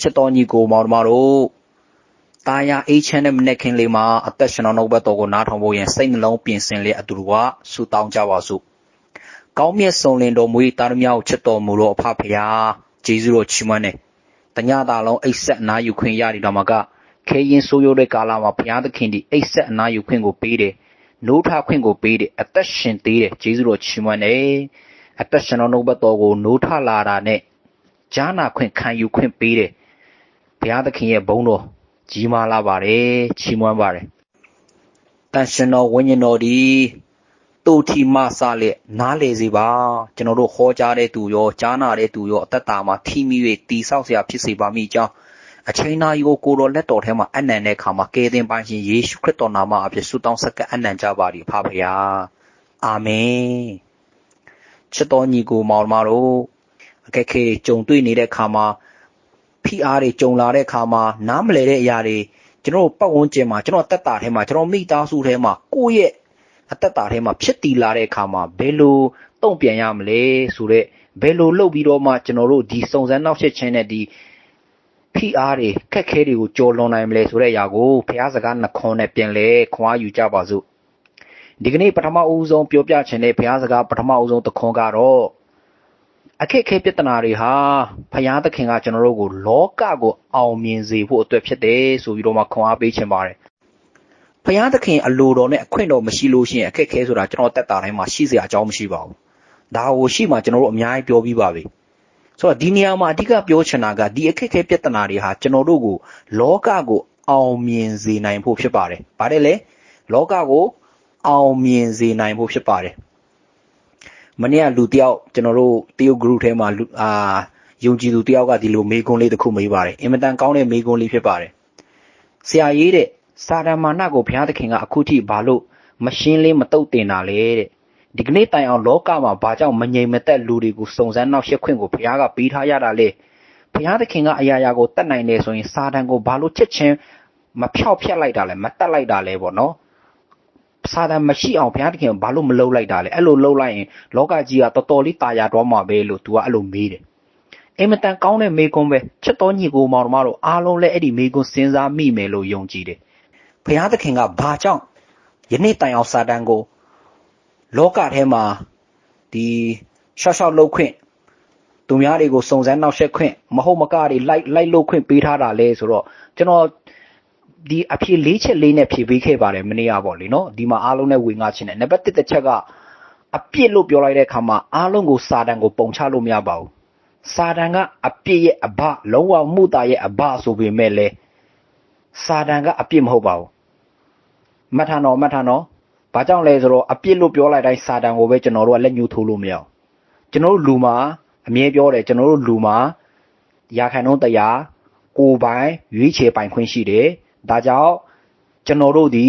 ချစ်တော်ညီကိုမောင်တို့တို့တာယာအေးချမ်းတဲ့မနေ့ခင်လေးမှာအသက်ရှင်တော်နှုတ်ဘတော်ကိုနားထောင်ဖို့ရင်စိတ်နှလုံးပြင်ဆင်လျက်အတူတူကဆုတောင်းကြပါစို့ကောင်းမြတ်ဆုံးလင်တော်မူ၏တာရမြကိုချစ်တော်မူသောအဖဖရာဂျေဇုတော်ချီးမွမ်းတယ်တညတာလုံးအိတ်ဆက်အနာယူခွင့်ရဒီတော်မှာကခေရင်ဆိုးရိုးတဲ့ကာလမှာဘုရားသခင်ဒီအိတ်ဆက်အနာယူခွင့်ကိုပေးတယ်နိုးထခွင့်ကိုပေးတယ်အသက်ရှင်သေးတယ်ဂျေဇုတော်ချီးမွမ်းတယ်အသက်ရှင်တော်နှုတ်ဘတော်ကိုနိုးထလာတာနဲ့ဂျာနာခွင့်ခံယူခွင့်ပေးတယ် ဘုရားသခင်ရဲ့ဘုန်းတော်ကြီးမားလာပါတယ်ချီးမွမ်းပါတယ်တန်ရှင်တော်ဝိညာဉ်တော်ဒီတူထီမဆလက်နားလေစီပါကျွန်တော်တို့ဟောကြားတဲ့သူရောကြားနာတဲ့သူရောအသက်တာမှာထိမိ၍တီဆောက်เสียဖြစ်စေပါမိကြောင်းအချိန်နာရီကိုကိုတော်လက်တော်ထဲမှာအနံ့တဲ့ခါမှာကယ်တင်ပိုင်ရှင်ယေရှုခရစ်တော်နာမအဖြစ်ဆုတောင်းဆက်ကပ်အနံ့ကြပါသည်ဖပါဗျာအာမင်ချစ်တော်ညီကိုမောင်မတို့အခက်ခဲကြုံတွေ့နေတဲ့ခါမှာ ဖိအားတွေကြုံလာတဲ့ခါမှာနားမလဲတဲ့အရာတွေကျွန်တော်ပတ်ဝန်းကျင်မှာကျွန်တော်တက်တာထဲမှာကျွန်တော်မိသားစုထဲမှာကိုယ့်ရဲ့အသက်တာထဲမှာဖြစ်တည်လာတဲ့အခါမှာဘယ်လိုတုံ့ပြန်ရမလဲဆိုတော့ဘယ်လိုလုပ်ပြီးတော့မှကျွန်တော်တို့ဒီစုံစမ်းနောက်ဆက်ခြင်းနဲ့ဒီဖိအားတွေခက်ခဲတွေကိုကြော်လွန်နိုင်မလဲဆိုတဲ့အရာကိုဘုရားစကားနှခွန်းနဲ့ပြန်လဲခွာယူကြပါစို့ဒီကနေ့ပထမဦးဆုံးပြောပြခြင်းတဲ့ဘုရားစကားပထမဦးဆုံးသခွန်းကတော့ အခက်ခဲပြဿနာတွေဟာဘုရားသခင်ကကျွန်တော်တို့ကိုလောကကိုအောင်မြင်စေဖို့အတွက်ဖြစ်တယ်ဆိုပြီးတော့မှခွန်အားပေးခြင်းပါတယ်ဘုရားသခင်အလိုတော်နဲ့အခွင့်တော်မရှိလို့ရှိရင်အခက်ခဲဆိုတာကျွန်တော်တက်တာတိုင်းမှာရှိစရာအကြောင်းမရှိပါဘူးဒါကိုရှိမှကျွန်တော်တို့အများကြီးပြောပြီးပါပြီဆိုတော့ဒီနေရာမှာအဓိကပြောချင်တာကဒီအခက်ခဲပြဿနာတွေဟာကျွန်တော်တို့ကိုလောကကိုအောင်မြင်စေနိုင်ဖို့ဖြစ်ပါတယ်။ဘာလဲလဲလောကကိုအောင်မြင်စေနိုင်ဖို့ဖြစ်ပါတယ်။ မနေ့ကလူတယောက်ကျွန်တော်တို့တရုတ် group ထဲမှာလူအာယုံကြည်သူတယောက်ကဒီလိုမေးခွန်းလေးတစ်ခုမေးပါတယ်။အင်မတန်ကောင်းတဲ့မေးခွန်းလေးဖြစ်ပါတယ်။ဆရာကြီးတဲ့စာတမာနကိုဘုရားသခင်ကအခုထိဘာလို့မရှင်းလေးမတုတ်တင်တာလဲတဲ့ဒီကနေ့တိုင်အောင်လောကမှာဘာကြောင့်မငြိမ်မသက်လူတွေကိုစုံစမ်းနောက်ရှက်ခွင့်ကိုဘုရားကပေးထားရတာလဲဘုရားသခင်ကအရာရာကိုတတ်နိုင်တယ်ဆိုရင်စာတန်ကိုဘာလို့ချက်ချင်းမဖြောက်ဖြက်လိုက်တာလဲမတတ်လိုက်တာလဲပေါ့နော် စာတန်မရှိအောင်ဘုရားသခင်ဘာလို့မလုပ်လိုက်တာလဲအဲ့လိုလုပ်လိုက်ရင်လောကကြီးကတော်တော်လေးตายရတော့မှာပဲလို့ तू ကအဲ့လိုမေးတယ်အင်မတန်ကောင်းတဲ့မေကွန်းပဲချက်တော်ညီကိုမောင်တော်တို့အားလုံးလည်းအဲ့ဒီမေကွန်းစဉ်းစားမိမယ်လို့ယုံကြည်တယ်ဘုရားသခင်ကဘာကြောင့်ယနေ့တိုင်အောင်စာတန်ကိုလောကထဲမှာဒီရှော့ရှော့လှုပ်ခွင့်သူများတွေကိုစုံစမ်းနောက်ဆက်ခွင့်မဟုတ်မကတွေလိုက်လိုက်လှုပ်ခွင့်ပေးထားတာလဲဆိုတော့ကျွန်တော် ဒီအဖြေလေးချက်လေးနဲ့ဖြေပေးခဲ့ပါတယ်မနေ့ကပေါ့လေနော်ဒီမှာအားလုံးနဲ့ဝင်ငါချင်းတယ်နံပါတ်1တစ်ချက်ကအပြစ်လို့ပြောလိုက်တဲ့အခါမှာအားလုံးကိုစာတန်ကိုပုံချလို့မရပါဘူးစာတန်ကအပြစ်ရဲ့အဘလုံးဝမှုတာရဲ့အဘဆိုပေမဲ့လဲစာတန်ကအပြစ်မဟုတ်ပါဘူးမှတ်ထားတော့မှတ်ထားတော့ဘာကြောင့်လဲဆိုတော့အပြစ်လို့ပြောလိုက်တိုင်းစာတန်ကိုပဲကျွန်တော်တို့ကလက်ညှိုးထိုးလို့မရအောင်ကျွန်တော်တို့လူမှာအမြဲပြောတယ်ကျွန်တော်တို့လူမှာရာခိုင်နှုန်းတရားကိုပိုင်ရွေးချယ်ပိုင်ခွင့်ရှိတယ် ဒါကြောင့်ကျွန်တော်တို့ဒီ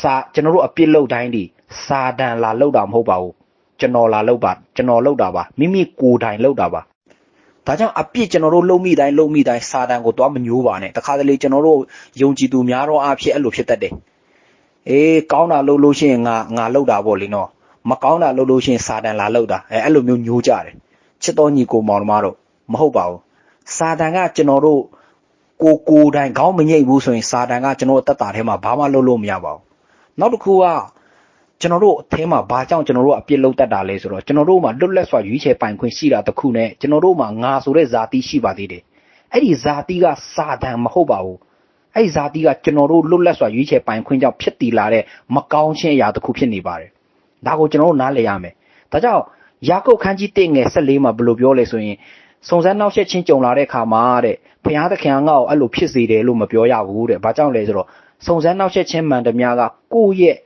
စာကျွန်တော်တို့အပြစ်လုပ်တိုင်းဒီစာတန်လာလောက်တာမဟုတ်ပါဘူးကျွန်တော်လာလောက်ပါကျွန်တော်လောက်တာပါမိမိကိုယ်တိုင်လောက်တာပါဒါကြောင့်အပြစ်ကျွန်တော်တို့လုံမိတိုင်းလုံမိတိုင်းစာတန်ကိုသွားမညိုးပါနဲ့တခါတလေကျွန်တော်တို့ယုံကြည်သူများတော့အဖြစ်အဲ့လိုဖြစ်တတ်တယ်အေးကောင်းတာလုပ်လို့ရှိရင်ငါငါလုပ်တာပေါ့လေနော်မကောင်းတာလုပ်လို့ရှိရင်စာတန်လာလုပ်တာအဲအဲ့လိုမျိုးညိုးကြတယ်ချစ်တော်ညီကိုမောင်နှမတို့မဟုတ်ပါဘူးစာတန်ကကျွန်တော်တို့ ကိုကိုတိုင်ခေါင်းမငိတ်ဘူးဆိုရင်စာတန်ကကျွန်တော်အသက်တာထဲမှာဘာမှလုပ်လို့မရပါဘူးနောက်တစ်ခုကကျွန်တော်တို့အထဲမှာဘာကြောင့်ကျွန်တော်တို့အပြစ်လုပ်တတ်တာလဲဆိုတော့ကျွန်တော်တို့မှာလွတ်လပ်စွာရွေးချယ်ပိုင်ခွင့်ရှိတာတခုနဲ့ကျွန်တော်တို့မှာငါဆိုတဲ့ဇာတိရှိပါသေးတယ်အဲ့ဒီဇာတိကစာတန်မဟုတ်ပါဘူးအဲ့ဒီဇာတိကကျွန်တော်တို့လွတ်လပ်စွာရွေးချယ်ပိုင်ခွင့်ကြောင့်ဖြစ်တည်လာတဲ့မကောင်းခြင်းအရာတစ်ခုဖြစ်နေပါတယ်။ဒါကိုကျွန်တော်တို့နားလည်ရမယ်။ဒါကြောင့်ယာကုပ်ခန်းကြီး1ငယ်14မှာဘယ်လိုပြောလဲဆိုရင် စုံစမ်းနောက်ဆက်ချင်းကြုံလာတဲ့အခါမှာတဲ့ဘုရားသခင်ကငါ့ကိုအဲ့လိုဖြစ်စေတယ်လို့မပြောရဘူးတဲ့။ဘာကြောင့်လဲဆိုတော့စုံစမ်းနောက်ဆက်ချင်းမှန်သမျှကကိုယ့်ရဲ့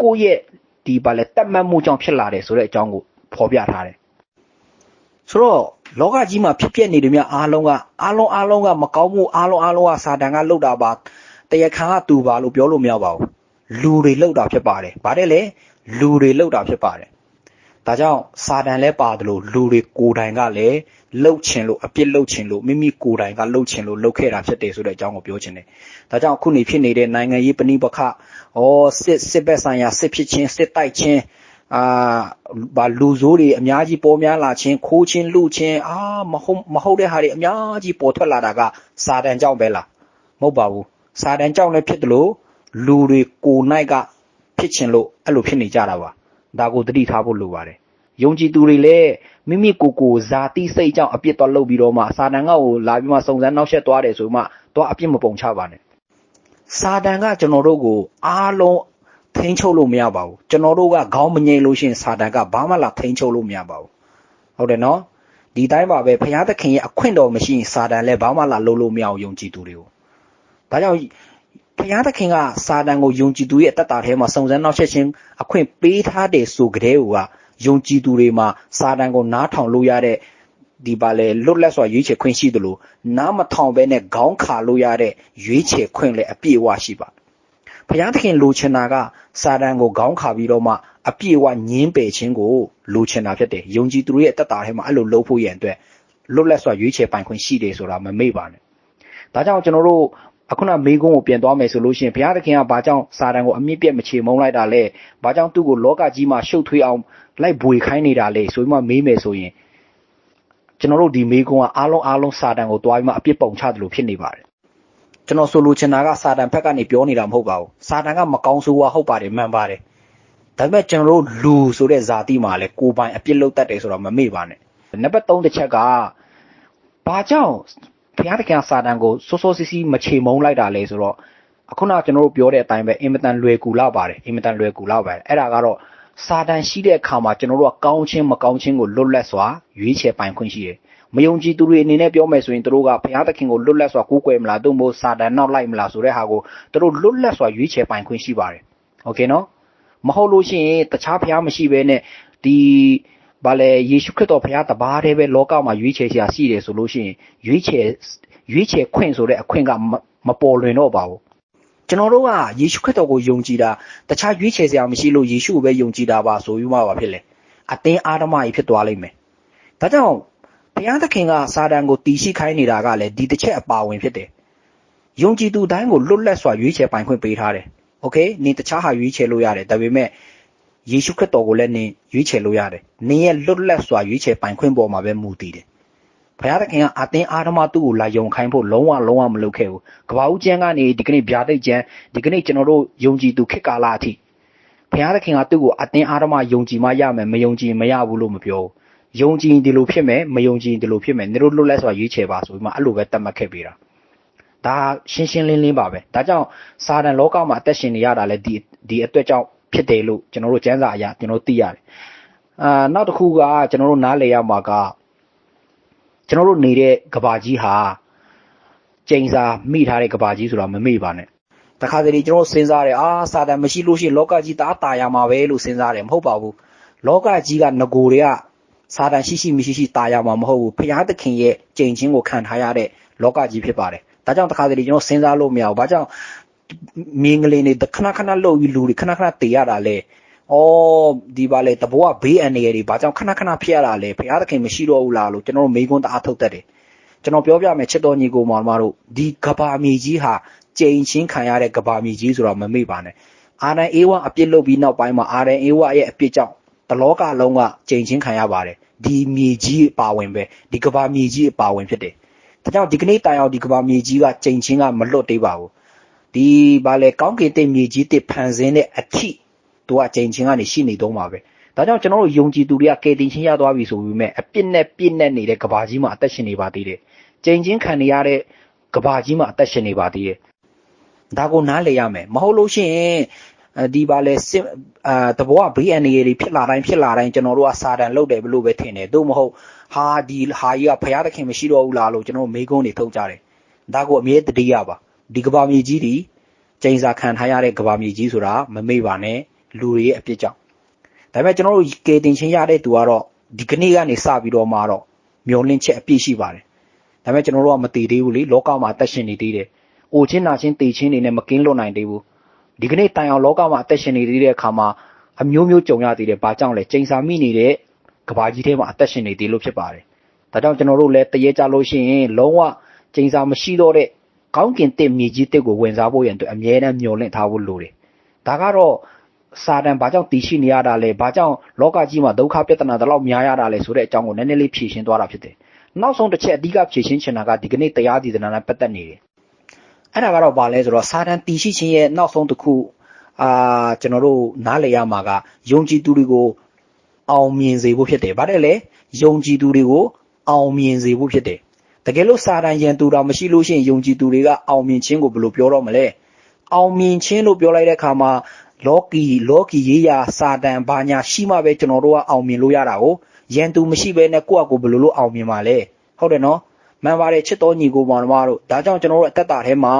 ကိုယ့်ရဲ့ဒီဘာလဲတတ်မှတ်မှုကြောင့်ဖြစ်လာတယ်ဆိုတဲ့အကြောင်းကိုဖော်ပြထားတယ်။ဆိုတော့လောကကြီးမှာဖြစ်ပျက်နေတယ်မြအားလုံးကအားလုံးအားလုံးကမကောင်းမှုအားလုံးအားလုံးကစာတန်ကလှုပ်တာပါတရားခံကသူပါလို့ပြောလို့မရပါဘူးလူတွေလှုပ်တာဖြစ်ပါတယ်ဗါတဲ့လေလူတွေလှုပ်တာဖြစ်ပါတယ်ဒါကြောင့်စာတန်လည်းပါတယ်လို့လူတွေကိုယ်တိုင်ကလည်း လှုပ်ချင်လို့အပြစ်လှုပ်ချင်လို့မိမိကိုယ်တိုင်ကလှုပ်ချင်လို့လှုပ်ခဲ့တာဖြစ်တယ်ဆိုတဲ့အကြောင်းကိုပြောချင်တယ်ဒါကြောင့်အခုနေဖြစ်နေတဲ့နိုင်ငံရေးပဏိပခဩစစ်စစ်ဘက်ဆိုင်ရာစစ်ဖြစ်ချင်းစစ်တိုက်ချင်းအာဘာလူဆိုးတွေအများကြီးပေါ်များလာခြင်းခိုးခြင်းလူခြင်းအာမဟုတ်မဟုတ်တဲ့ဟာတွေအများကြီးပေါ်ထွက်လာတာကစာတန်ကြောင့်ပဲလားမဟုတ်ပါဘူးစာတန်ကြောင့်လည်းဖြစ်တယ်လို့လူတွေကိုနိုင်ကဖြစ်ခြင်းလို့အဲ့လိုဖြစ်နေကြတာပါဒါကိုသတိထားဖို့လိုပါတယ်ယုံကြည်သူတွေလည်း မိမိကိုယ်ကိုဇာတိစိတ်ကြောင့်အပြစ်သွားလုပ်ပြီးတော့မှစာတန်ကကိုလာပြီးမှစုံစမ်းနောက်ဆက်သွားတယ်ဆိုမှတော့အပြစ်မပုံချပါနဲ့စာတန်ကကျွန်တော်တို့ကိုအားလုံးထိန်းချုပ်လို့မရပါဘူးကျွန်တော်တို့ကခေါင်းမငိမ့်လို့ရှိရင်စာတန်ကဘာမှလာထိန်းချုပ်လို့မရပါဘူးဟုတ်တယ်နော်ဒီတိုင်းပါပဲဘုရားသခင်ရဲ့အခွင့်တော်မရှိရင်စာတန်လည်းဘာမှလာလုပ်လို့မရအောင်ယုံကြည်သူတွေကိုဒါကြောင့်ဘုရားသခင်ကစာတန်ကိုယုံကြည်သူရဲ့အတ္တထဲမှာစုံစမ်းနောက်ဆက်ခြင်းအခွင့်ပေးထားတယ်ဆိုကြတဲ့ဟိုက ယုံကြည်သူတွေမှာစာတန်ကိုနားထောင်လို့ရတဲ့ဒီပါလေလွတ်လပ်စွာရွေးချယ်ခွင့်ရှိတယ်လို့နားမထောင်ဘဲနဲ့ခေါင်းခါလို့ရတဲ့ရွေးချယ်ခွင့်လည်းအပြည့်အဝရှိပါဘုရားသခင်လိုချင်တာကစာတန်ကိုခေါင်းခါပြီးတော့မှအပြည့်အဝညင်းပယ်ခြင်းကိုလိုချင်တာဖြစ်တယ်ယုံကြည်သူတွေရဲ့တက်တာထဲမှာအဲ့လိုလုပ်ဖို့ရန်အတွက်လွတ်လပ်စွာရွေးချယ်ပိုင်ခွင့်ရှိတယ်ဆိုတာမမေ့ပါနဲ့ဒါကြောင့်ကျွန်တော်တို့အခုနမေကုန်းကိုပြန်သွားမယ်ဆိုလို့ရှိရင်ဘုရားသခင်ကဘာကြောင့်စာတန်ကိုအမြင့်ပြတ်မချေမုန်းလိုက်တာလဲဘာကြောင့်သူ့ကိုလောကကြီးမှာရှုပ်ထွေးအောင် လိုက်ဘွေခိုင်းနေတာလဲဆိုပြီးမှမေးမယ်ဆိုရင်ကျွန်တော်တို့ဒီမေကုန်းကအားလုံးအားလုံးစာတန်ကိုတွားပြီးမှအပြစ်ပုံချတယ်လို့ဖြစ်နေပါတယ်ကျွန်တော်ဆိုလိုချင်တာကစာတန်ဘက်ကနေပြောနေတာမဟုတ်ပါဘူးစာတန်ကမကောင်းဆိုးဝါဟုတ်ပါတယ်မှန်ပါတယ်ဒါပေမဲ့ကျွန်တော်တို့လူဆိုတဲ့ဇာတိမှာလဲကိုပိုင်အပြစ်လုပ်တတ်တယ်ဆိုတော့မမေ့ပါနဲ့နံပါတ်3တစ်ချက်ကဘာကြောင့်ဘုရားသခင်စာတန်ကိုစိုးစိုးစီးစီးမချေမုန်းလိုက်တာလဲဆိုတော့အခုနကျွန်တော်တို့ပြောတဲ့အတိုင်းပဲအင်မတန်လွယ်ကူလာပါတယ်အင်မတန်လွယ်ကူလာပါတယ်အဲ့ဒါကတော့ စာတန်ရှိတဲ့အခါမှာကျွန်တော်တို့ကကောင်းခြင်းမကောင်းခြင်းကိုလွတ်လပ်စွာရွေးချယ်ပိုင်ခွင့်ရှိတယ်မယုံကြည်သူတွေအနေနဲ့ပြောမယ်ဆိုရင်တို့ကဘုရားသခင်ကိုလွတ်လပ်စွာကိုးကွယ်မလားသို့မဟုတ်စာတန်နောက်လိုက်မလားဆိုတဲ့ဟာကိုတို့လွတ်လပ်စွာရွေးချယ်ပိုင်ခွင့်ရှိပါတယ်โอเคနော်မဟုတ်လို့ရှိရင်တခြားဘုရားမရှိဘဲနဲ့ဒီဘာလဲယေရှုခရစ်တော်ဘုရားတပါးတည်းပဲလောကမှာရွေးချယ်စရာရှိတယ်ဆိုလို့ရှိရင်ရွေးချယ်ရွေးချယ်ခွင့်ဆိုတဲ့အခွင့်ကမပေါ်လွင်တော့ပါဘူး ကျွန်တော်တို့ကယေရှုခရစ်တော်ကိုယုံကြည်တာတခြားရွေးချယ်စရာမရှိလို့ယေရှုကိုပဲယုံကြည်တာပါဆိုပြီးမှပါဖြစ်လေအတင်းအာဓမကြီးဖြစ်သွားလိမ့်မယ်ဒါကြောင့်ဘုရားသခင်ကစာတန်ကိုတီးရှိခိုင်းနေတာကလည်းဒီတစ်ချက်အပါဝင်ဖြစ်တယ်ယုံကြည်သူတိုင်းကိုလွတ်လပ်စွာရွေးချယ်ပိုင်ခွင့်ပေးထားတယ်โอเคနင်တခြားဟာရွေးချယ်လို့ရတယ်ဒါပေမဲ့ယေရှုခရစ်တော်ကိုလည်းနင်ရွေးချယ်လို့ရတယ်နင်ရဲ့လွတ်လပ်စွာရွေးချယ်ပိုင်ခွင့်ပေါ်မှာပဲမူတည်တယ် ဘုရားသခင်ကအသင်အာဓမသူ့ကိုလာယုံခိုင်းဖို့လုံးဝလုံးဝမလုပ်ခဲ့ဘူးကဘာဦးကျမ်းကနေဒီကနေ့ဗျာဒိတ်ကျမ်းဒီကနေ့ကျွန်တော်တို့ယုံကြည်သူခေတ်ကာလအထိဘုရားသခင်ကသူ့ကိုအသင်အာဓမယုံကြည်မှရမယ်မယုံကြည်မရဘူးလို့မပြောဘူးယုံကြည်ဒီလိုဖြစ်မယ်မယုံကြည်ဒီလိုဖြစ်မယ်နေတို့လွတ်လပ်စွာရွေးချယ်ပါဆိုပြီးမှအဲ့လိုပဲတတ်မှတ်ခဲ့ပေးတာဒါရှင်းရှင်းလင်းလင်းပါပဲဒါကြောင့်စာတန်လောကမှာအသက်ရှင်နေရတာလဲဒီဒီအတွက်ကြောင့်ဖြစ်တယ်လို့ကျွန်တော်တို့ကျမ်းစာအရကျွန်တော်သိရတယ်အာနောက်တစ်ခုကကျွန်တော်တို့နားလည်ရမှာက ကျွန်တော်တို့နေတဲ့ကဘာကြီးဟာကျိန်စာမိထားတဲ့ကဘာကြီးဆိုတာမမေ့ပါနဲ့တခါတလေကျွန်တော်စဉ်းစားတယ်အာစာတန်မရှိလို့ရှိရင်လောကကြီးတားတာရမှာပဲလို့စဉ်းစားတယ်မဟုတ်ပါဘူးလောကကြီးကငကိုတွေကစာတန်ရှိရှိမရှိရှိတာရမှာမဟုတ်ဘူးဖျားသခင်ရဲ့ကြိမ်ချင်းကိုခံထားရတဲ့လောကကြီးဖြစ်ပါတယ်ဒါကြောင့်တခါတလေကျွန်တော်စဉ်းစားလို့မရဘူးဘာကြောင့်မင်းကလေးတွေခဏခဏလှုပ်ပြီးလူတွေခဏခဏတေရတာလဲ အော်ဒီပါလေတဘောကဘေးအန္တရာယ်တွေဘာကြောင့်ခဏခဏဖြစ်ရတာလဲဘုရားသခင်မရှိတော့ဘူးလားလို့ကျွန်တော်တို့မိကွန်းတအားထုတ်တတ်တယ်ကျွန်တော်ပြောပြမယ်ချစ်တော်ညီကိုမောင်မတို့ဒီကဘာမြေကြီးဟာကြိမ်ချင်းခံရတဲ့ကဘာမြေကြီးဆိုတော့မမေ့ပါနဲ့အာရန်အေးဝအပြစ်လုပ်ပြီးနောက်ပိုင်းမှာအာရန်အေးဝရဲ့အပြစ်ကြောင့်တလောကလုံးကကြိမ်ချင်းခံရပါတယ်ဒီမြေကြီးအပါဝင်ပဲဒီကဘာမြေကြီးအပါဝင်ဖြစ်တယ်ဒါကြောင့်ဒီကနေ့တိုင်အောင်ဒီကဘာမြေကြီးကကြိမ်ချင်းကမလွတ်သေးပါဘူးဒီဘာလဲကောင်းကင်တဲ့မြေကြီးတစ်ဖန်ဆင်းတဲ့အထိ သူကကြိမ်ချင်းကနေရှိနေတော့မှာပဲဒါကြောင့်ကျွန်တော်တို့ယုံကြည်သူတွေကကယ်တင်ခြင်းရသွားပြီဆိုပြီးမဲ့အပြစ်နဲ့ပြစ်နဲ့နေတဲ့ကဘာကြီးမှာအသက်ရှင်နေပါသေးတယ်ကြိမ်ချင်းခံနေရတဲ့ကဘာကြီးမှာအသက်ရှင်နေပါသေးတယ်ဒါကိုနားလည်ရမယ်မဟုတ်လို့ရှိရင်ဒီပါလေအာတဘောကဘေးအန္တရာယ်တွေဖြစ်လာတိုင်းဖြစ်လာတိုင်းကျွန်တော်တို့ကစာတန်လုပ်တယ်ဘလို့ပဲထင်တယ်သို့မဟုတ်ဟာဒီဟာကြီးကဖရာသခင်မရှိတော့ဘူးလားလို့ကျွန်တော်မေးခွန်းတွေထုတ်ကြတယ်ဒါကိုအမြဲတတိယပါဒီကဘာမြေကြီးဒီကျိန်စာခံထားရတဲ့ကဘာမြေကြီးဆိုတာမမေ့ပါနဲ့ လူတွေရဲ့အပြစ်ကြောင့်ဒါပေမဲ့ကျွန်တော်တို့ကေတင်ချင်းရတဲ့သူကတော့ဒီကနေ့ကနေစပြီးတော့မှတော့မျောလင့်ချက်အပြည့်ရှိပါတယ်ဒါပေမဲ့ကျွန်တော်တို့ကမတည်သေးဘူးလေလောကမှာအသက်ရှင်နေသေးတယ်။အိုချင်းနာချင်းတည်ချင်းနေနဲ့မကင်းလွတ်နိုင်သေးဘူး။ဒီကနေ့တိုင်အောင်လောကမှာအသက်ရှင်နေသေးတဲ့အခါမှာအမျိုးမျိုးကြုံရသေးတယ်။ဘာကြောင့်လဲ။ကျိန်စာမိနေတဲ့ကဘာကြီးထဲမှာအသက်ရှင်နေသေးလို့ဖြစ်ပါတယ်။ဒါကြောင့်ကျွန်တော်တို့လည်းတရေကြလို့ရှိရင်လုံးဝကျိန်စာမရှိတော့တဲ့ကောင်းကင်တစ်မြေကြီးတစ်ကိုဝင်စားဖို့ရန်အတွက်အမြဲတမ်းမျှော်လင့်ထားဖို့လိုတယ်။ဒါကတော့ စာတန်ဘာကြောင့်တည်ရှိနေရတာလဲဘာကြောင့်လောကကြီးမှာဒုက္ခပြဿနာတလောက်များရတာလဲဆိုတဲ့အကြောင်းကိုနည်းနည်းလေးဖြေရှင်းသွားတာဖြစ်တယ်နောက်ဆုံးတစ်ချက်အဓိကဖြေရှင်းချင်တာကဒီကနေ့တရားဒီသနာနဲ့ပတ်သက်နေတယ်အဲ့ဒါကတော့ဘာလဲဆိုတော့စာတန်တည်ရှိခြင်းရဲ့နောက်ဆုံးတစ်ခုအာကျွန်တော်တို့နားလည်ရမှာကယုံကြည်သူတွေကိုအောင်မြင်စေဖို့ဖြစ်တယ်ဗါတယ်လေယုံကြည်သူတွေကိုအောင်မြင်စေဖို့ဖြစ်တယ်တကယ်လို့စာတန်ရန်သူတော်မရှိလို့ရှိရင်ယုံကြည်သူတွေကအောင်မြင်ခြင်းကိုဘယ်လိုပြောတော့မလဲအောင်မြင်ခြင်းလို့ပြောလိုက်တဲ့အခါမှာ လောကီလောကီရေးရာစာတန်ဘာညာရှိမှပဲကျွန်တော်တို့ကအောင်မြင်လို့ရတာကိုရန်သူမရှိဘဲနဲ့ကိုယ့်အကိုဘယ်လိုလုပ်အောင်မြင်မှာလဲဟုတ်တယ်နော်မှန်ပါတယ်ချစ်တော်ညီကိုမောင်နှမတို့ဒါကြောင့်ကျွန်တော်တို့အသက်တာထဲမှာ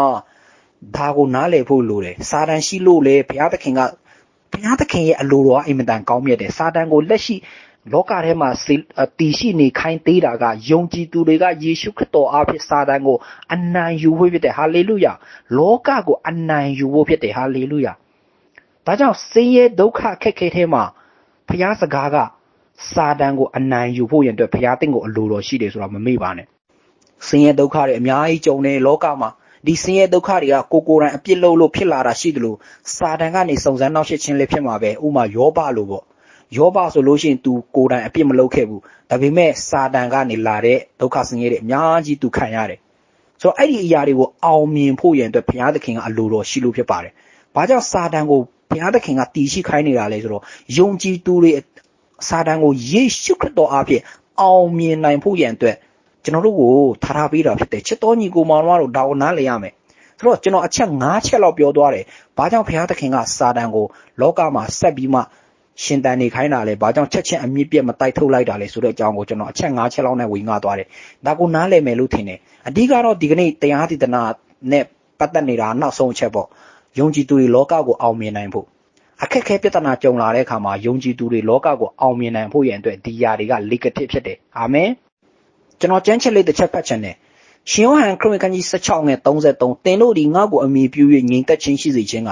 ဒါကိုနားလည်ဖို့လိုတယ်စာတန်ရှိလို့လေဘုရားသခင်ကဘုရားသခင်ရဲ့အလိုတော်ကအင်မတန်ကောင်းမြတ်တယ်စာတန်ကိုလက်ရှိလောကထဲမှာတည်ရှိနေခိုင်းသေးတာကယုံကြည်သူတွေကယေရှုခရစ်တော်အားဖြင့်စာတန်ကိုအနိုင်ယူဖို့ဖြစ်တယ်ဟာလေလုယာလောကကိုအနိုင်ယူဖို့ဖြစ်တယ်ဟာလေလုယာ ဒါကြောင့်ဆင်းရဲဒုက္ခခက်ခဲထဲမှာဘုရားစကားကစာတန်ကိုအနိုင်ယူဖို့ရန်အတွက်ဘုရားတင့်ကိုအလိုတော်ရှိတယ်ဆိုတာမမေ့ပါနဲ့ဆင်းရဲဒုက္ခတွေအများကြီးကြုံနေလောကမှာဒီဆင်းရဲဒုက္ခတွေကကိုကိုယ်တိုင်အပြစ်လုပ်လို့ဖြစ်လာတာရှိတယ်လို့စာတန်ကနေစုံစမ်းနောက်ရှစ်ခြင်းလေးဖြစ်မှာပဲဥမာယောဘလို့ပေါ့ယောဘဆိုလို့ရှိရင် तू ကိုယ်တိုင်အပြစ်မလုပ်ခဲ့ဘူးဒါပေမဲ့စာတန်ကနေလာတဲ့ဒုက္ခဆင်းရဲတွေအများကြီး तू ခံရတယ်ဆိုတော့အဲ့ဒီအရာတွေကိုအောင်မြင်ဖို့ရန်အတွက်ဘုရားသခင်ကအလိုတော်ရှိလို့ဖြစ်ပါတယ်ဘာကြောင့်စာတန်ကို ဘုရားသခင်ကတည်ရှိခိုင်းနေတာလဲဆိုတော့ယုံကြည်သူတွေစာတန်ကိုယေရှုခရစ်တော်အားဖြင့်အောင်မြင်နိုင်ဖို့ရန်အတွက်ကျွန်တော်တို့ကိုထားထားပေးတာဖြစ်တယ်ချစ်တော်ညီကိုမောင်တို့ဒါကိုနားလည်ရမယ်ဆိုတော့ကျွန်တော်အချက်၅ချက်လောက်ပြောသွားတယ်ဘာကြောင့်ဘုရားသခင်ကစာတန်ကိုလောကမှာဆက်ပြီးမှရှင်တန်နေခိုင်းတာလဲဘာကြောင့်ချက်ချင်းအမြင့်ပြတ်မတိုက်ထုတ်လိုက်တာလဲဆိုတဲ့အကြောင်းကိုကျွန်တော်အချက်၅ချက်လောက်နဲ့ဝေငှသွားတယ်ဒါကိုနားလည်မယ်လို့ထင်တယ်အဓိကတော့ဒီကနေ့တရားသီတနာနဲ့ပတ်သက်နေတာနောက်ဆုံးအချက်ပေါ့ ယုံကြည်သူတွေလောကကိုအောင်မြင်နိုင်ဖို့အခက်ခဲပြဿနာကြုံလာတဲ့အခါမှာယုံကြည်သူတွေလောကကိုအောင်မြင်နိုင်ဖို့ရန်အတွက်ဒီຢာတွေကလေကတစ်ဖြစ်တယ်အာမင်ကျွန်တော်ကြမ်းချက်လေးတစ်ချက်ဖတ်ချင်တယ်ရှင်ယောဟန်ခရစ်ဝင်ခန်းကြီး16ငယ်33သင်တို့ဒီငါ့ကိုအမိပြု၍ငြိမ်သက်ခြင်းရှိစေခြင်းက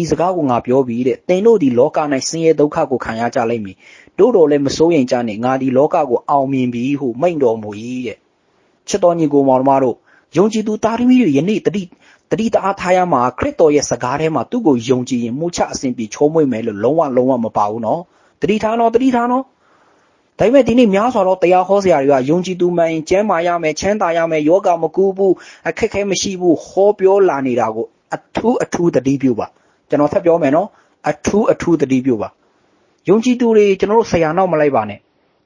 ဤစကားကိုငါပြောပြီးတဲ့သင်တို့ဒီလောက၌ဆင်းရဲဒုက္ခကိုခံရကြလိမ့်မည်တို့တော်လည်းမစိုးရင်ကြနဲ့ငါဒီလောကကိုအောင်မြင်ပြီဟုမိန့်တော်မူ၏တဲ့ချစ်တော်ညီကိုမောင်တို့ယုံကြည်သူတာသမီတွေယနေ့တတိ တတိတအားထားရမှာခရစ်တော်ရဲ့စကားထဲမှာသူ့ကိုယုံကြည်ရင်မှုချအစဉ်ပြေချိုးမွေ့မယ်လို့လုံးဝလုံးဝမပါဘူးနော်တတိထားနော်တတိထားနော်ဒါပေမဲ့ဒီနေ့များစွာသောတရားဟောဆရာတွေကယုံကြည်သူမှန်ရင်ကျမ်းမာရမယ်ချမ်းသာရမယ်ယောဂမကူဘူးအခက်ခဲမရှိဘူးဟောပြောလာနေတာကိုအထူးအထူးတတိပြုပါကျွန်တော်ထပ်ပြောမယ်နော်အထူးအထူးတတိပြုပါယုံကြည်သူတွေကျွန်တော်တို့ဆရာနောက်မလိုက်ပါနဲ့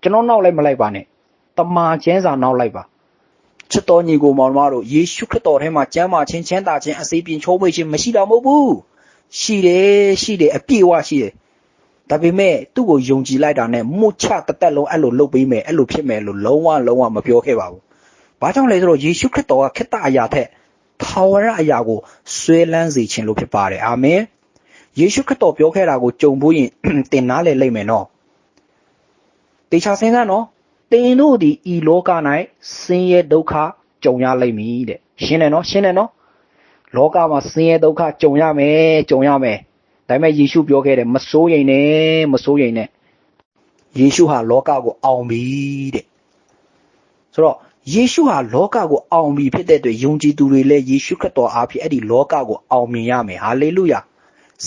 ကျွန်တော်နောက်လည်းမလိုက်ပါနဲ့တမာကျမ်းစာနောက်လိုက်ပါ ချစ်တော်ညီကိုမောင်မတို့ယေရှုခရစ်တော်ထဲမှာကျမ်းမာခြင်းချမ်းသာခြင်းအစေပြင်ချိုးမွေ့ခြင်းမရှိတော့မဟုတ်ဘူးရှိတယ်ရှိတယ်အပြည့်အဝရှိတယ်ဒါပေမဲ့သူ့ကိုယုံကြည်လိုက်တာနဲ့မှုချတသက်လုံးအဲ့လိုလုပ်ပေးမယ်အဲ့လိုဖြစ်မယ်လို့လုံးဝလုံးဝမပြောခဲ့ပါဘူး။ဘာကြောင့်လဲဆိုတော့ယေရှုခရစ်တော်ကခေတ္တအရာထက်ထာဝရအရာကိုဆွဲလန်းစေခြင်းလို့ဖြစ်ပါတယ်။အာမင်။ယေရှုခရစ်တော်ပြောခဲ့တာကိုကြုံဖို့ရင်သင်နားလည်လိမ့်မယ်နော်။တေချာစင်းကနော် သင်တို့ဒီဤလောက၌ဆင်းရဲဒုက္ခကြုံရလိမ့်မည်တဲ့။ရှင်းတယ်နော်ရှင်းတယ်နော်။လောကမှာဆင်းရဲဒုက္ခကြုံရမယ်ကြုံရမယ်။ဒါပေမဲ့ယေရှုပြောခဲ့တယ်မစိုးရိမ်နဲ့မစိုးရိမ်နဲ့ယေရှုဟာလောကကိုအောင်ပြီတဲ့ဆိုတော့ယေရှုဟာလောကကိုအောင်ပြီဖြစ်တဲ့အတွက်ယုံကြည်သူတွေလည်းယေရှုခရစ်တော်အားဖြင့်အဲ့ဒီလောကကိုအောင်မြင်ရမယ်ဟာလေလုယာ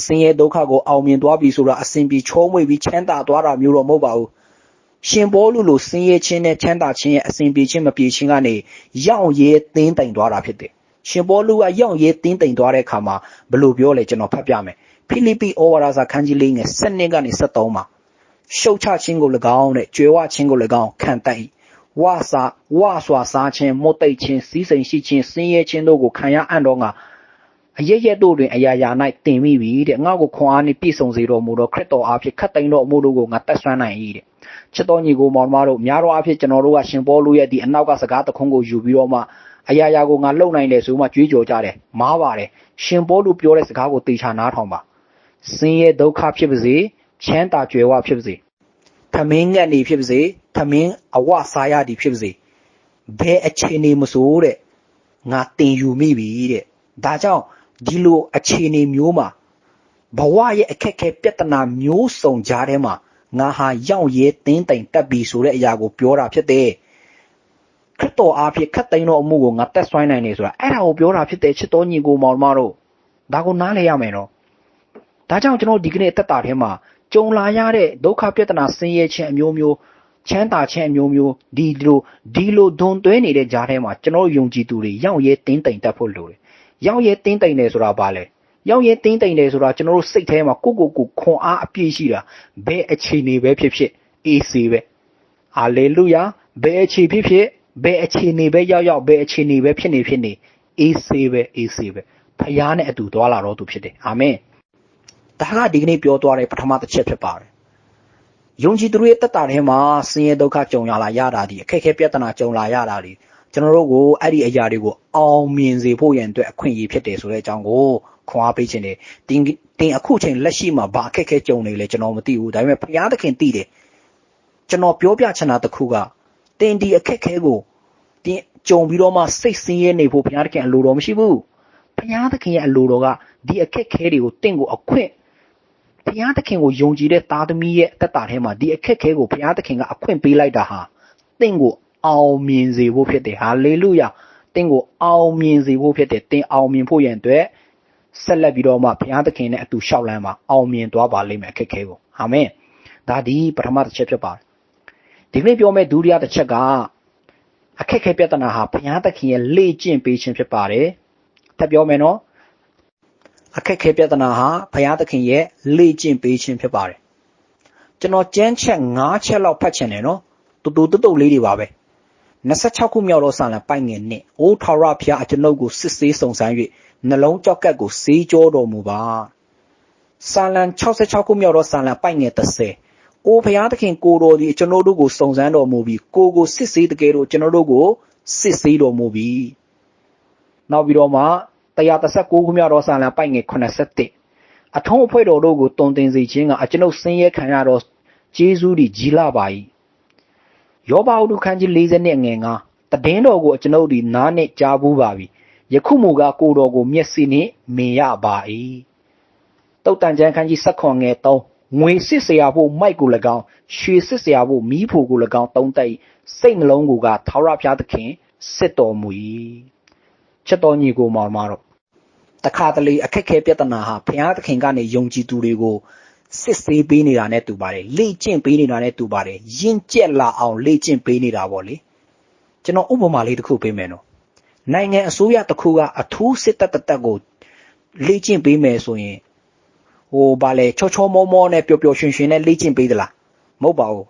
ဆင်းရဲဒုက္ခကိုအောင်မြင်သွားပြီဆိုတာအစဉ်ပြေချောမွေ့ပြီးချမ်းသာသွားတာမျိုးတော့မဟုတ်ပါဘူး ရှင်ဘောလူလိုဆင်းရဲခြင်းနဲ့ချမ်းသာခြင်းရဲ့အစဉ်ပြေခြင်းမပြေခြင်းကနေရောက်ရဲသင်းတိုင်သွားတာဖြစ်တယ်ရှင်ဘောလူကရောက်ရဲသင်းတိုင်သွားတဲ့အခါမှာဘယ်လိုပြောလဲကျွန်တော်ဖတ်ပြမယ်ဖိလိပ္ပိဩဝါဒစာခန်းကြီးလေးငယ်7ကနေ73မှာရှုတ်ချခြင်းကို၎င်းနဲ့ကြွယ်ဝခြင်းကို၎င်းခံတတ်၏ဝါစာဝါစွာစားခြင်းမုတ်တိတ်ခြင်းစီးစိမ်ရှိခြင်းဆင်းရဲခြင်းတို့ကိုခံရအံ့တော့ငါအရရက်တို့တွင်အရာရာ၌တင်မိပြီတဲ့ငါ့ကိုခွန်အားနှင့်ပြည့်စုံစေတော်မူသောခရစ်တော်အားဖြင့်ခတ်သိမ်းတော်မူတို့ကိုငါတက်ဆွမ်းနိုင်၏တဲ့ ချစ်တော်ညီကိုမောင်မတို့များတော်အားဖြင့်ကျွန်တော်တို့ကရှင်ပေါလုရဲ့ဒီအနောက်ကစကားတခွန်းကိုယူပြီးတော့မှအရာရာကိုငါလုံနိုင်တယ်ဆိုမှကြွေးကြော်ကြတယ်မားပါတယ်ရှင်ပေါလုပြောတဲ့စကားကိုတေချာနားထောင်ပါဆင်းရဲဒုက္ခဖြစ်ပါစေချမ်းသာကြွယ်ဝဖြစ်ပါစေသမင်းငတ်နေဖြစ်ပါစေသမင်းအဝစားရသည်ဖြစ်ပါစေဘယ်အခြေအနေမဆိုတဲ့ငါတင်ယူမိပြီတဲ့ဒါကြောင့်ဒီလိုအခြေအနေမျိုးမှာဘဝရဲ့အခက်အခဲပြဿနာမျိုးစုံကြားထဲမှာ ငါဟာရောက်ရဲတင်းတိုင်တက်ပြီဆိုတဲ့အရာကိုပြောတာဖြစ်တယ်ခရစ်တော်အားဖြင့်ခတ်သိမ်းတော်အမှုကိုငါတက်ဆွိုင်းနိုင်နေဆိုတာအဲ့ဒါကိုပြောတာဖြစ်တယ်ချစ်တော်ညီကိုမောင်မတို့ဒါကိုနားလည်ရမယ်နော်ဒါဒါကြောင့်ကျွန်တော်ဒီကနေ့အသက်တာထဲမှာကြုံလာရတဲ့ဒုက္ခပြဿနာဆင်းရဲခြင်းအမျိုးမျိုးချမ်းသာခြင်းအမျိုးမျိုးဒီလိုဒီလိုဒုံသွဲနေတဲ့ကြားထဲမှာကျွန်တော်ယုံကြည်သူတွေရောက်ရဲတင်းတိမ်တတ်ဖို့လိုတယ်။ရောက်ရဲတင်းတိမ်တယ်ဆိုတာဘာလဲ။ ရောက်ရဲတင်းတိမ်တယ်ဆိုတာကျွန်တော်တို့စိတ်ထဲမှာကိုကိုကိုခွန်အားအပြည့်ရှိတာဘယ်အခြေအနေပဲဖြစ်ဖြစ်အေးစေပဲ။ဟာလေလုယာဘယ်အခြေဖြစ်ဖြစ်ဘယ်အခြေအနေပဲရောက်ရောက်ဘယ်အခြေအနေပဲဖြစ်နေဖြစ်နေအေးစေပဲအေးစေပဲဖခင်နဲ့အတူသွားလာတော့သူဖြစ်တယ်အာမင်ဒါကဒီကနေ့ပြောသွားတဲ့ပထမတစ်ချက်ဖြစ်ပါတယ်ယုံကြည်သူရဲ့တက်တာထဲမှာဆင်းရဲဒုက္ခကြုံရလာရတာဒီအခက်အခဲပြဿနာကြုံလာရတာဒီကျွန်တော်တို့ကိုအဲ့ဒီအရာတွေကိုအောင်မြင်စေဖို့ရန်အတွက်အခွင့်အရေးဖြစ်တယ်ဆိုတဲ့အကြောင်းကို ခွန်အားပေးခြင်းတယ်တင်တင်အခုချိန်လက်ရှိမှာဘာအခက်အခဲကြုံနေလဲကျွန်တော်မသိဘူးဒါပေမဲ့ဘုရားသခင်သိတယ်ကျွန်တော်ပြောပြချင်တာတစ်ခုကတင်ဒီအခက်အခဲကိုတင်ကြုံပြီးတော့မှစိတ်ဆင်းရဲနေဖို့ဘုရားသခင်အလိုတော်မရှိဘူးဘုရားသခင်ရဲ့အလိုတော်ကဒီအခက်အခဲတွေကိုတင့်ကိုအခွင့်ဘုရားသခင်ကိုယုံကြည်တဲ့သားသမီးရဲ့အသက်တာထဲမှာဒီအခက်အခဲကိုဘုရားသခင်ကအခွင့်ပေးလိုက်တာဟာတင့်ကိုအောင်မြင်စေဖို့ဖြစ်တယ်ဟာလေလုယာတင့်ကိုအောင်မြင်စေဖို့ဖြစ်တယ်တင်အောင်မြင်ဖို့ရန်အတွက် ဆက်လက်ပြီးတော့မှဘုရားသခင်နဲ့အတူရှောက်လန်းပါအောင်မြင်သွားပါလိမ့်မယ်အခက်အခဲကိုအာမင်ဒါဒီပထမတစ်ချက်ဖြစ်ပါတယ်ဒီကနေ့ပြောမယ့်ဒုတိယတစ်ချက်ကအခက်အခဲပြဿနာဟာဘုရားသခင်ရဲ့လေ့ကျင့်ပေးခြင်းဖြစ်ပါတယ်ထပ်ပြောမယ်နော်အခက်အခဲပြဿနာဟာဘုရားသခင်ရဲ့လေ့ကျင့်ပေးခြင်းဖြစ်ပါတယ်ကျွန်တော်ကြမ်းချက်၅ချက်လောက်ဖတ်ချင်တယ်နော်တူတူတုတ်တုတ်လေးတွေပါပဲ26ခုမြောက်သောစာလံပိုက်ငယ်နှင့်အိုးထာဝရဘုရားအကျွန်ုပ်ကိုစစ်ဆေးစုံစမ်း၍ နှလုံးကြောက်ကပ်ကိုစေးကြောတော်မူပါစာလံ66ခုမြောက်သောစာလံပိုက်ငယ်30အိုဘုရားသခင်ကိုတော်သည်ကျွန်တော်တို့ကိုစုံစမ်းတော်မူပြီးကိုကိုစစ်ဆေးတကယ်တော့ကျွန်တော်တို့ကိုစစ်ဆေးတော်မူပြီးနောက်ပြီးတော့မှ139ခုမြောက်သောစာလံပိုက်ငယ်81အထုံးအဖွဲ့တော်တို့ကိုတုံတင်စေခြင်းကအကျွန်ုပ်ဆင်းရဲခံရသောဂျေဇုသည်ကြီးလာပါ၏ယောဘဝုဒ္ဓခန်းကြီး40နဲ့ငယ်9တည်င်းတော်ကိုကျွန်ုပ်ဒီနားနဲ့ကြားဘူးပါပြီ ယခုမူကားကိုတော်ကိုမျက်စိနှင့်မြင်ရပါ၏တုတ်တန်ကျမ်းခန်းကြီးဆက်ခွန်ငယ်3ငွေစစ်စရာဖို့မိုက်ကို၎င်းရွှေစစ်စရာဖို့မီးဖိုကို၎င်းတုံးတက်စိတ်နှလုံးကိုကထာဝရဘုရားသခင်စစ်တော်မူ၏ချက်တော်ညီကိုမောင်မတော်တခါတလေအခက်ခဲပြဿနာဟာဘုရားသခင်ကနေယုံကြည်သူတွေကိုစစ်ဆေးပေးနေတာနဲ့တူပါတယ်လေ့ကျင့်ပေးနေတာနဲ့တူပါတယ်ရင့်ကျက်လာအောင်လေ့ကျင့်ပေးနေတာပေါ့လေကျွန်တော်ဥပမာလေးတစ်ခုပေးမယ်နော် နိုင်ငံအစိုးရတစ်ခုကအထူးစစ်တပ်တပ်ကိုလေ့ကျင့်ပေးမယ်ဆိုရင်ဟိုဗာလေချောချောမောမောနဲ့ပျော်ပျော်ရွှင်ရွှင်နဲ့လေ့ကျင့်ပေးသလားမဟုတ်ပါဘူး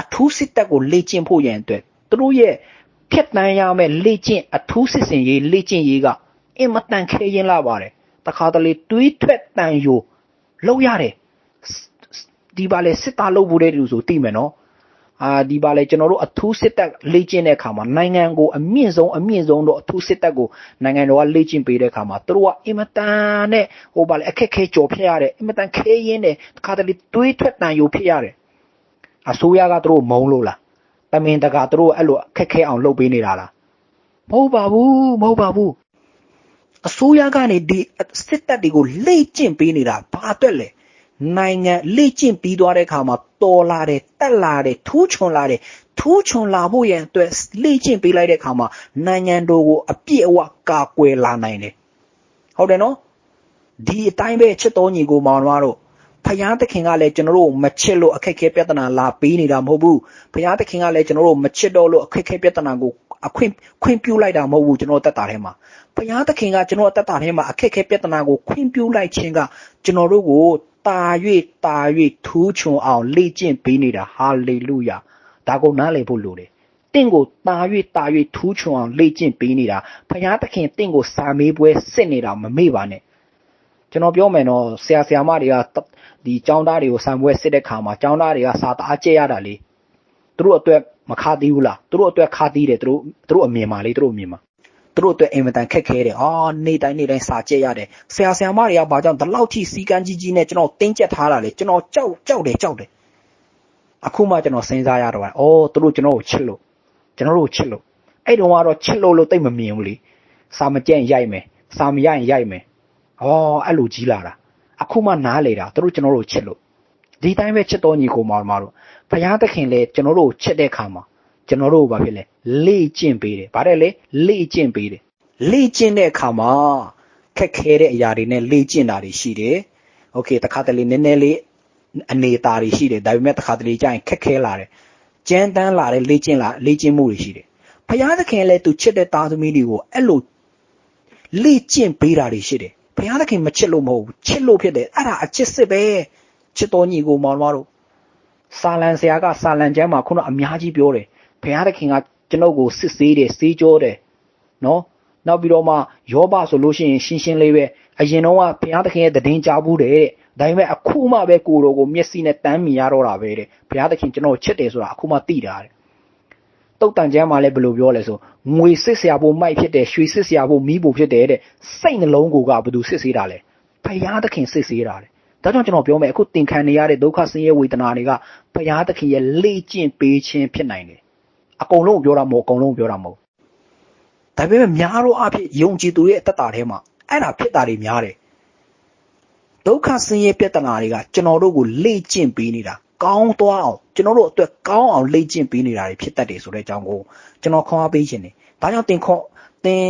အထူးစစ်တပ်ကိုလေ့ကျင့်ဖို့ရန်အတွက်သူတို့ရဲ့ဖြတ်တန်းရမယ့်လေ့ကျင့်အထူးစစ်စင်ရေးလေ့ကျင့်ရေးကအင်မတန်ခဲရင်လာပါတယ်တခါတလေတွေးထွက်တန်ယိုလောက်ရတယ်ဒီပါလေစစ်သားလုပ်ဖို့တဲ့လူဆိုသိမယ်နော် အာဒီပါလေကျွန်တော်တို့အထူးစစ်တပ်လေ့ကျင့်တဲ့အခါမှာနိုင်ငံကိုအမြင့်ဆုံးအမြင့်ဆုံးတော့အထူးစစ်တပ်ကိုနိုင်ငံတော်ကလေ့ကျင့်ပေးတဲ့အခါမှာသူတို့ကအင်မတန်နဲ့ဟိုပါလေအခက်ခဲကြော်ဖြစ်ရတယ်အင်မတန်ခဲရင်းတယ်တခါတလေတွေးထွက်တန်ယိုဖြစ်ရတယ်အစိုးရကသူတို့မုံလို့လားတမင်တကာသူတို့အဲ့လိုအခက်ခဲအောင်လုပ်ပေးနေတာလားမဟုတ်ပါဘူးမဟုတ်ပါဘူးအစိုးရကနေဒီစစ်တပ်တွေကိုလေ့ကျင့်ပေးနေတာဘာအတွက်လဲ နိုင်ငံလေ့ကျင့်ပြီးသွားတဲ့အခါမှာတော်လာတယ်တက်လာတယ်ထူးချွန်လာတယ်ထူးချွန်လာဖို့ရန်အတွက်လေ့ကျင့်ပေးလိုက်တဲ့အခါမှာနိုင်ငံတော်ကိုအပြည့်အဝကာကွယ်လာနိုင်တယ်ဟုတ်တယ်နော်ဒီအတိုင်းပဲချစ်တော်ညီကိုမောင်တို့ ဖယားသခင်ကလည်းကျွန်တော်တို့မချစ်လို့အခက်ခဲပြဿနာလာပေးနေတာမဟုတ်ဘူးဖယားသခင်ကလည်းကျွန်တော်တို့မချစ်တော့လို့အခက်ခဲပြဿနာကိုအခွင့်ခွင့်ပြုလိုက်တာမဟုတ်ဘူးကျွန်တော်တက်တာထဲမှာဘုရားသခင်ကကျွန်တော်တက်တာထဲမှာအခက်ခဲပြဿနာကိုခွင့်ပြုလိုက်ခြင်းကကျွန်တော်တို့ကိုတာ၍တာ၍ထူးချွန်အောင်လေ့ကျင့်ပေးနေတာဟာလေလုယာဒါကိုနားလည်ဖို့လိုတယ်တင့်ကိုတာ၍တာ၍ထူးချွန်အောင်လေ့ကျင့်ပေးနေတာဘုရားသခင်တင့်ကိုစာမေးပွဲစစ်နေတာမမေ့ပါနဲ့ကျွန်တော်ပြောမယ်နော်ဆရာဆရာမတွေက ဒီចောင်းသားတွေကိုဆံပွဲစစ်တဲ့ခါမှာចောင်းသားတွေကစာသားကျဲရတာလေသူတို့အတွက်မခါသေးဘူးလားသူတို့အတွက်ခါသေးတယ်သူတို့သူတို့အမြင်မှာလေသူတို့အမြင်မှာသူတို့အတွက်အင်မတန်ခက်ခဲတယ်အာနေတိုင်းနေတိုင်းစာကျက်ရတယ်ဆရာဆရာမတွေကဘာကြောင့်ဒီလောက်ထိစီကန်းကြီးကြီးနဲ့ကျွန်တော်တင်းကျက်ထားတာလေကျွန်တော်ကြောက်ကြောက်တယ်ကြောက်တယ်အခုမှကျွန်တော်စဉ်းစားရတော့အော်သူတို့ကျွန်တော်ကိုချစ်လို့ကျွန်တော်တို့ချစ်လို့အဲ့တုန်းကတော့ချစ်လို့လို့တိတ်မမြင်ဘူးလေစာမကြက်ရိုက်မယ်စာမရရင်ရိုက်မယ်ဩအဲ့လိုကြီးလာတာ အခုမှနားလေတာသူတို့ကျွန်တော်တို့ချစ်လို့ဒီတိုင်းပဲချစ်တော်ညီကိုမောင်မတို့ဘုရားသခင်လည်းကျွန်တော်တို့ချစ်တဲ့ခါမှာကျွန်တော်တို့ဘာဖြစ်လဲလေ့ကျင့်ပေးတယ်ဗါတယ်လေလေ့ကျင့်ပေးတယ်လေ့ကျင့်တဲ့အခါမှာခက်ခဲတဲ့အရာတွေနဲ့လေ့ကျင့်တာတွေရှိတယ် โอเคတခါတလေနည်းနည်းလေးအနေတာတွေရှိတယ်ဒါပေမဲ့တခါတလေကြာရင်ခက်ခဲလာတယ်ကြမ်းတမ်းလာတယ်လေ့ကျင့်လာလေ့ကျင့်မှုတွေရှိတယ်ဖယားသခင်လည်းသူချစ်တဲ့သားသမီးတွေကိုအဲ့လိုလေ့ကျင့်ပေးတာတွေရှိတယ် ဖယားသခင်မချစ်လို့မဟုတ်ဘူးချစ်လို့ဖြစ်တယ်အဲ့ဒါအချစ်စစ်ပဲချစ်တော်ညီကိုမောင်တော်တို့စာလန်ဆရာကစာလန်ကျမ်းမှာခုနအများကြီးပြောတယ်ဖယားသခင်ကကျွန်ုပ်ကိုစစ်ဆေးတယ်စေးကြောတယ်နော်နောက်ပြီးတော့မှယောဘဆိုလို့ရှိရင်ရှင်းရှင်းလေးပဲအရင်တော့ကဘုရားသခင်ရဲ့တည်င်းကြားဘူးတဲ့ဒါပေမဲ့အခုမှပဲကိုတော်ကိုမျက်စိနဲ့တမ်းမြင်ရတော့တာပဲတဲ့ဘုရားသခင်ကျွန်တော်ချစ်တယ်ဆိုတာအခုမှသိတာတဲ့ တုတ်တန်ကျမ်းမှာလည်းဘယ်လိုပြောလဲဆိုငွေစစ်စရာဖို့မိုက်ဖြစ်တယ်ရွှေစစ်စရာဖို့မီးဖို့ဖြစ်တယ်တဲ့စိတ်နှလုံးကိုကဘယ်သူစစ်ဆေးတာလဲဘုရားသခင်စစ်ဆေးတာတဲ့ဒါကြောင့်ကျွန်တော်ပြောမယ်အခုသင်ခံနေရတဲ့ဒုက္ခဆင်းရဲဝေဒနာတွေကဘုရားသခင်ရဲ့လေ့ကျင့်ပေးခြင်းဖြစ်နိုင်တယ်အကုန်လုံးကိုပြောတာမဟုတ်အကုန်လုံးကိုပြောတာမဟုတ်ဒါပေမဲ့များတော့အဖြစ်ယုံကြည်သူရဲ့အသက်တာထဲမှာအဲ့ဒါဖြစ်တာတွေများတယ်ဒုက္ခဆင်းရဲပြဿနာတွေကကျွန်တော်တို့ကိုလေ့ကျင့်ပေးနေတာ ကောင်းသွားအောင်ကျွန်တော်တို့အတွက်ကောင်းအောင်လေ့ကျင့်ပေးနေတာတွေဖြစ်တတ်တယ်ဆိုတဲ့အကြောင်းကိုကျွန်တော်ခွန်အားပေးခြင်းတယ်ဒါကြောင့်တင်ခွန်တင်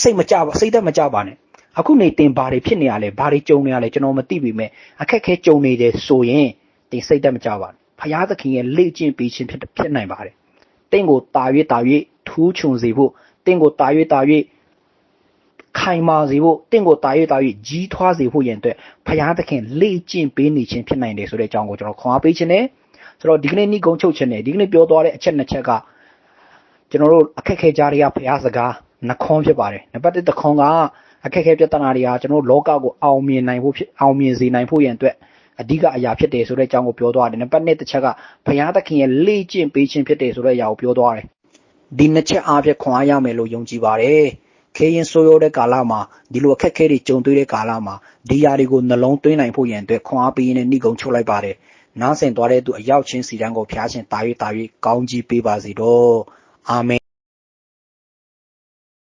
စိတ်မကြပါစိတ်သက်မကြပါနဲ့အခုနေတင်ဘာတွေဖြစ်နေရလဲဘာတွေကြုံနေရလဲကျွန်တော်မသိပေမဲ့အခက်ခဲကြုံနေတယ်ဆိုရင်တင်စိတ်သက်မကြပါနဲ့ဖရာသခင်ရဲ့လေ့ကျင့်ပေးခြင်းဖြစ်ဖြစ်နိုင်ပါတယ်တင့်ကိုတာ၍တာ၍ထူးချွန်စေဖို့တင့်ကိုတာ၍တာ၍ ခိုင်မာစေဖို့တင့်ကိုတာ၍တာ၍ကြီးထွားစေဖို့ရန်အတွက်ဖရာသခင်လေ့ကျင့်ပေးနေခြင်းဖြစ်နိုင်တယ်ဆိုတဲ့အကြောင်းကိုကျွန်တော်ခွန်အားပေးခြင်းနဲ့ဆိုတော့ဒီကနေ့ဤကုန်းချုပ်ခြင်းနဲ့ဒီကနေ့ပြောသွားတဲ့အချက်နှစ်ချက်ကကျွန်တော်တို့အခက်ခဲကြားတွေကဖရာစကားနှခွန်းဖြစ်ပါတယ်နံပါတ်1တခွန်းကအခက်ခဲပြဿနာတွေဟာကျွန်တော်တို့လောကကိုအောင်မြင်နိုင်ဖို့ဖြစ်အောင်မြင်စေနိုင်ဖို့ရန်အတွက်အဓိကအရာဖြစ်တယ်ဆိုတဲ့အကြောင်းကိုပြောသွားတယ်နံပါတ်2တစ်ချက်ကဘုရားသခင်ရဲ့လေ့ကျင့်ပေးခြင်းဖြစ်တယ်ဆိုတဲ့အရာကိုပြောသွားတယ်ဒီနှစ်ချက်အားဖြင့်ခွန်အားရမယ်လို့ယုံကြည်ပါတယ် ခေရင်ဆိုးရိုးတဲ့ကာလမှာဒီလိုအခက်ခဲတွေကြုံတွေ့တဲ့ကာလမှာဒီຢာတွေကိုနှလုံးသွင်းနိုင်ဖို့ရန်အတွက်ခွန်အားပေးရင်းနဲ့နှိကုံချုပ်လိုက်ပါတယ်နားဆင်သွားတဲ့သူအရောက်ချင်းစီတန်းကိုဖျားရှင်တာ၍တာ၍ကောင်းကြီးပေးပါစေတော့အာမင်